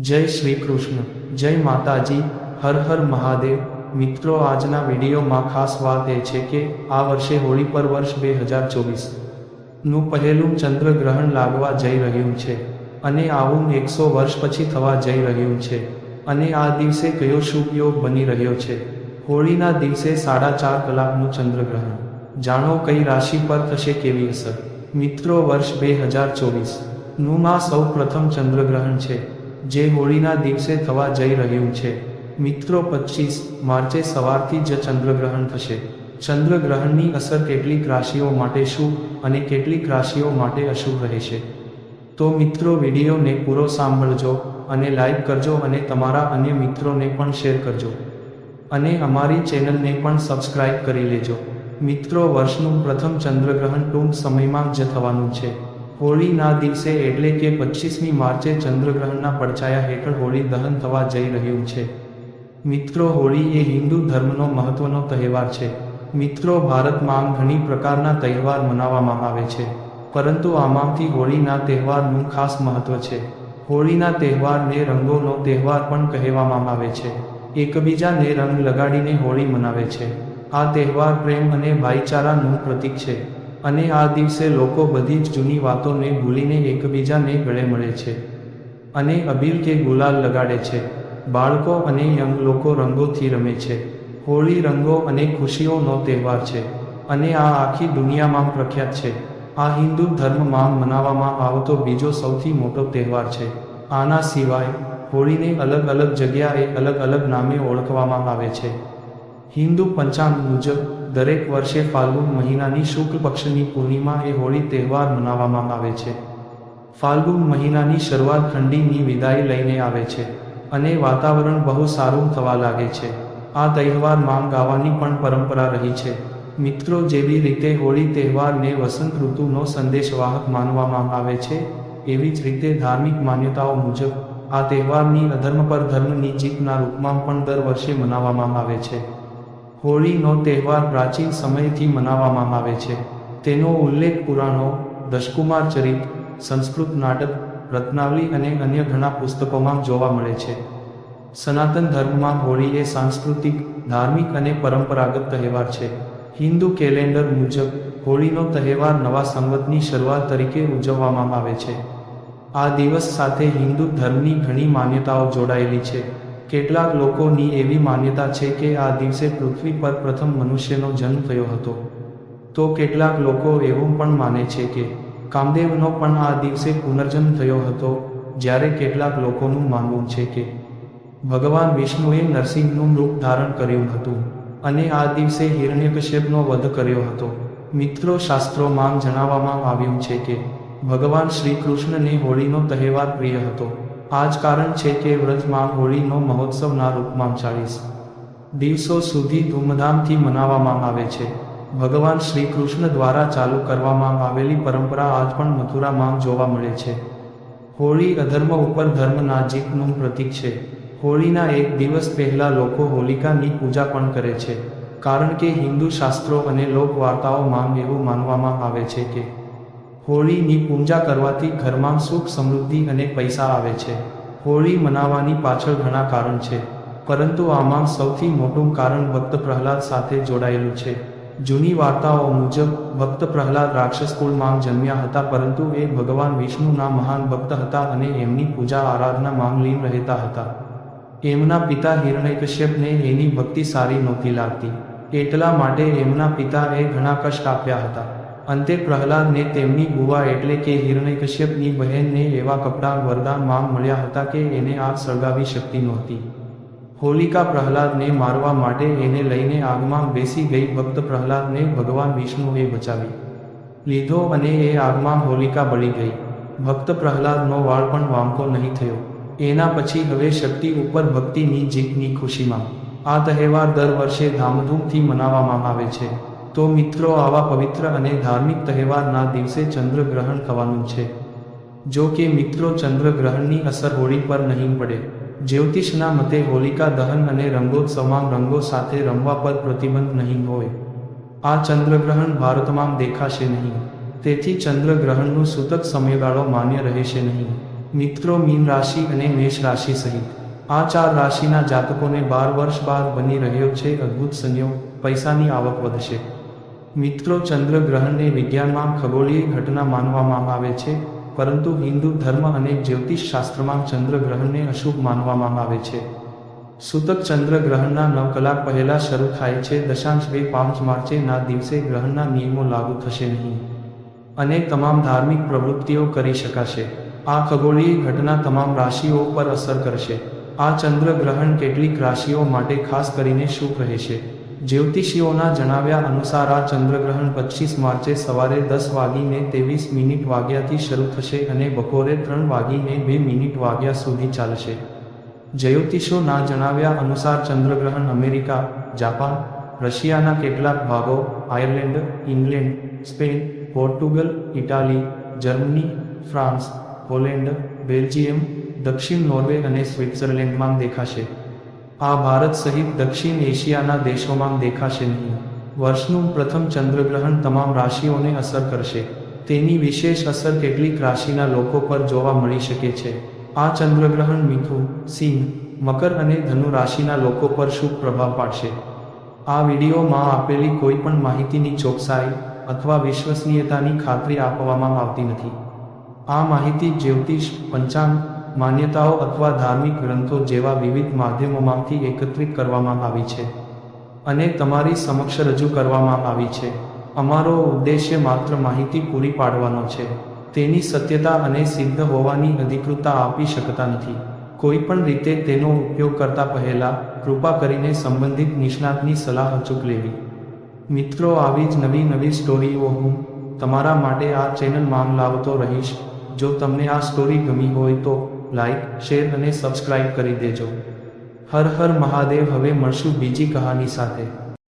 જય શ્રી કૃષ્ણ. જય માતાજી. હર હર મહાદેવ. મિત્રો, આજના વિડીયોમાં ખાસ વાત એ છે કે આ વર્ષે હોળી પર વર્ષ બે હજાર ચોવીસનું પહેલું ચંદ્રગ્રહણ લાગવા જઈ રહ્યું છે અને આવું એકસો વર્ષ પછી થવા જઈ રહ્યું છે અને આ દિવસે કયો શુભ યોગ બની રહ્યો છે? હોળીના દિવસે સાડા ચાર કલાકનું ચંદ્રગ્રહણ. જાણો કઈ રાશિ પર થશે કેવી અસર? મિત્રો, વર્ષ બે હજાર ચોવીસનું માં સૌ પ્રથમ ચંદ્રગ્રહણ છે. જે હોળીના દિવસે થવા જઈ રહ્યું છે. મિત્રો, પચીસ માર્ચે સવારથી જ ચંદ્રગ્રહણ થશે. ચંદ્રગ્રહણની અસર કેટલીક રાશિઓ માટે શુભ અને કેટલીક રાશિઓ માટે અશુભ રહેશે. તો મિત્રો, વિડીયોને પૂરો સાંભળજો અને લાઈક કરજો અને તમારા અન્ય મિત્રોને પણ શેર કરજો. અને અમારી ચેનલને પણ સબસ્ક્રાઇબ કરી લેજો. મિત્રો, વર્ષનું પ્રથમ ચંદ્રગ્રહણ ટૂંક સમયમાં જ થવાનું છે. હોળીના દિવસે એટલે કે પચીસમી માર્ચે ચંદ્રગ્રહણના પડછાયા હેઠળ હોળી દહન થવા જઈ રહ્યું છે. મિત્રો, હોળી એ હિન્દુ ધર્મનો મહત્વનો તહેવાર છે. મિત્રો, ભારતમાં ઘણી પ્રકારના તહેવાર મનાવવામાં આવે છે. પરંતુ આમાંથી હોળીના તહેવારનું ખાસ મહત્વ છે. હોળીના તહેવારને રંગોનો તહેવાર પણ કહેવામાં આવે છે. એકબીજાને રંગ લગાડીને હોળી મનાવે છે. આ તહેવાર પ્રેમ અને ભાઈચારાનું પ્રતીક છે. અને આ દિવસે લોકો બધી જ જૂની વાતોને ભૂલીને એકબીજાને ગળે મળે છે. અને અબીલ કે ગુલાલ લગાડે છે. બાળકો અને યંગ લોકો રંગોથી રમે છે. હોળી રંગો અને ખુશીઓનો તહેવાર છે. અને આ આખી દુનિયામાં પ્રખ્યાત છે. આ હિન્દુ ધર્મમાં મનાવવામાં આવતો બીજો સૌથી મોટો તહેવાર છે. આના સિવાય હોળીને અલગ અલગ જગ્યાએ અલગ અલગ નામે ઓળખવામાં આવે છે. હિન્દુ પંચાંગ મુજબ, દરેક વર્ષે ફાલ્ગુન મહિનાની શુક્લ પક્ષની પૂર્ણિમા એ હોળી તહેવાર મનાવવામાં આવે છે. ફાલ્ગુન મહિનાની શરૂઆત ઠંડીની વિદાય લઈને આવે છે અને વાતાવરણ બહુ સારું થવા લાગે છે. આ તહેવાર તહેવારમાં ગાવાની પણ પરંપરા રહી છે. મિત્રો, જેવી રીતે હોળી તહેવારને વસંત ઋતુનો સંદેશવાહક માનવામાં આવે છે, એવી જ રીતે ધાર્મિક માન્યતાઓ મુજબ આ તહેવારની અધર્મ પર ધર્મની જીતના રૂપમાં પણ દર વર્ષે મનાવવામાં આવે છે. હોળીનો તહેવાર પ્રાચીન સમયથી મનાવવામાં આવે છે. તેનો ઉલ્લેખ પુરાણો, દશકુમાર ચરિત, સંસ્કૃત નાટક, રત્નાવલી અને અન્ય ઘણા પુસ્તકોમાં જોવા મળે છે. સનાતન ધર્મમાં હોળી એ સાંસ્કૃતિક, ધાર્મિક અને પરંપરાગત તહેવાર છે. હિન્દુ કેલેન્ડર મુજબ હોળીનો તહેવાર નવા સંવતની શરૂઆત તરીકે ઉજવવામાં આવે છે. આ દિવસ સાથે હિન્દુ ધર્મની ઘણી માન્યતાઓ જોડાયેલી છે. કેટલાક લોકોની એવી માન્યતા છે કે આ દિવસે પૃથ્વી પર પ્રથમ મનુષ્યનો જન્મ થયો હતો. તો કેટલાક લોકો એવું પણ માને છે કે કામદેવનો પણ આ દિવસે પુનર્જન્મ થયો હતો, જ્યારે કેટલાક લોકોનું માનવું છે કે ભગવાન વિષ્ણુએ નરસિંહનું રૂપ ધારણ કર્યું હતું અને આ દિવસે હિરણ્યકશ્યપનો વધ કર્યો હતો. મિત્રો, શાસ્ત્રોમાં જણાવવામાં આવ્યું છે કે ભગવાન શ્રી કૃષ્ણને હોળીનો તહેવાર પ્રિય હતો. આ જ કારણ છે કે વ્રજમાં હોળીનો મહોત્સવના રૂપમાં ચાલીસ દિવસો સુધી ધૂમધામથી મનાવવામાં આવે છે. ભગવાન શ્રી કૃષ્ણ દ્વારા ચાલુ કરવામાં આવેલી પરંપરા આજ પણ મથુરામાં જોવા મળે છે. હોળી અધર્મ ઉપર ધર્મના જીતનું પ્રતીક છે. હોળીના એક દિવસ પહેલા લોકો હોલિકાની પૂજા પણ કરે છે. કારણ કે હિન્દુ શાસ્ત્રો અને લોકવાર્તાઓમાં એવું માનવામાં આવે છે કે હોળીની પૂજા કરવાથી ઘરમાં સુખ સમૃદ્ધિ અને પૈસા આવે છે. હોળી મનાવવાની પાછળ ઘણા કારણ છે, પરંતુ આમાં સૌથી મોટું કારણ ભક્ત પ્રહલાદ સાથે જોડાયેલું છે. જૂની વાર્તાઓ મુજબ, ભક્ત પ્રહલાદ રાક્ષસ કુળમાં જન્મ્યા હતા, પરંતુ એ ભગવાન વિષ્ણુના મહાન ભક્ત હતા અને એમની પૂજા આરાધનામાં લીન રહેતા હતા. એમના પિતા હિરણ્યકશ્યપને એની ભક્તિ સારી નહોતી લાગતી. એટલા માટે એમના પિતાએ ઘણા કષ્ટ આપ્યા હતા. અંતે પ્રહલાદને તેમની બુવા એટલે કે હિરણ્યકશ્યપની બહેનને એવા કપડાં, વરદાન માંગ મળ્યા હતા કે એને આગ સળગાવી શકતી નહોતી. હોલિકા પ્રહલાદને મારવા માટે એને લઈને આગમાં બેસી ગઈ ભક્ત પ્રહલાદને ભગવાન વિષ્ણુએ બચાવી. લીધો અને એ આગમાં હોલિકા બળી ગઈ. ભક્ત પ્રહલાદનો વાળ પણ વાંકો નહીં થયો. એના પછી હવે શક્તિ ઉપર ભક્તિની જીતની ખુશીમાં. આ તહેવાર દર વર્ષે ધામધૂમથી મનાવવામાં આવે છે. તો મિત્રો, આવા પવિત્ર અને ધાર્મિક તહેવારના દિવસે ચંદ્રગ્રહણ થવાનું છે. જો કે મિત્રો, ચંદ્રગ્રહણની અસર હોળી પર નહીં પડે. જ્યોતિષના મતે હોલિકા દહન અને રંગોત્સવમાં રંગો સાથે રમવા પર પ્રતિબંધ નહીં હોય. આ ચંદ્રગ્રહણ ભારતમાં દેખાશે નહીં. તેથી ચંદ્રગ્રહણનું સૂતક સમયગાળો માન્ય રહેશે નહીં. મિત્રો, મીન રાશિ અને મેષ રાશિ સહિત. આ ચાર રાશિના જાતકોને બાર વર્ષ બાદ બની રહ્યો છે અદ્ભુત સંયોગ. પૈસાની આવક વધશે. મિત્રો ચંદ્ર ગ્રહણને વિજ્ઞાનમાં ખગોળીય ઘટના માનવામાં આવે છે, પરંતુ હિન્દુ ધર્મ અને જ્યોતિષ શાસ્ત્રમાં ચંદ્ર ગ્રહણને અશુભ માનવામાં આવે છે. સૂતક ચંદ્ર ગ્રહણના નવ કલાક પહેલા શરૂ થાય છે, દશાંશ બે પાંચ માર્ચે ના દિવસે ગ્રહણના નિયમો લાગુ થશે નહીં. અને તમામ ધાર્મિક પ્રવૃત્તિઓ કરી શકાશે. આ ખગોળીય ઘટના તમામ રાશિઓ પર અસર કરશે. આ ચંદ્ર ગ્રહણ કેટલીક રાશિઓ માટે ખાસ કરીને શુભ રહેશે. જ્યોતિષીઓના જણાવ્યા અનુસાર આ ચંદ્રગ્રહણ પચીસ માર્ચે સવારે દસ વાગીને ત્રેવીસ મિનિટ વાગ્યાથી શરૂ થશે અને બપોરે ત્રણ વાગીને બે મિનિટ વાગ્યા સુધી ચાલશે. જ્યોતિષોના જણાવ્યા અનુસાર ચંદ્રગ્રહણ અમેરિકા, જાપાન, રશિયાના કેટલાક ભાગો, Ireland, England, Spain, Portugal, Italy, Germany, France, Poland, Belgium, દક્ષિણ નોર્વે અને સ્વિટ્ઝરલેન્ડમાં દેખાશે. આ ભારત સહિત દક્ષિણ એશિયાના દેશોમાં દેખાશે નહીં. વર્ષનું પ્રથમ ચંદ્રગ્રહણ તમામ રાશિઓને અસર કરશે. તેની વિશેષ અસર કેટલીક રાશિના લોકો પર જોવા મળી શકે છે. આ ચંદ્રગ્રહણ મિથુન, સિંહ, મકર અને ધનુ રાશિના લોકો પર શુભ પ્રભાવ પાડશે. આ વિડીયોમાં આપેલી કોઈ પણ માહિતીની ચોકસાઈ અથવા વિશ્વસનીયતાની ખાતરી આપવામાં આવતી નથી. આ માહિતી જ્યોતિષ, પંચાંગ માન્યતાઓ અથવા ધાર્મિક ગ્રંથો જેવા વિવિધ માધ્યમોમાંથી એકત્રિત કરવામાં આવી છે અને તમારી સમક્ષ રજૂ કરવામાં આવી છે. અમારો ઉદ્દેશ્ય માત્ર માહિતી પૂરી પાડવાનો છે. તેની સત્યતા અને સિદ્ધ હોવાની અધિકૃતતા આપી શકતા નથી. કોઈ પણ રીતે તેનો ઉપયોગ કરતા પહેલા કૃપા કરીને સંબંધિત નિષ્ણાતની સલાહ અચૂક લેવી. મિત્રો, આવી જ નવી નવી સ્ટોરીઓ હું તમારા માટે આ ચેનલમાં લાવતો રહીશ. જો તમને આ સ્ટોરી ગમી હોય તો લાઈક શેર અને સબસ્ક્રાઈબ કરી દેજો. હર હર મહાદેવ હવે મળશું બીજી કહાની સાથે.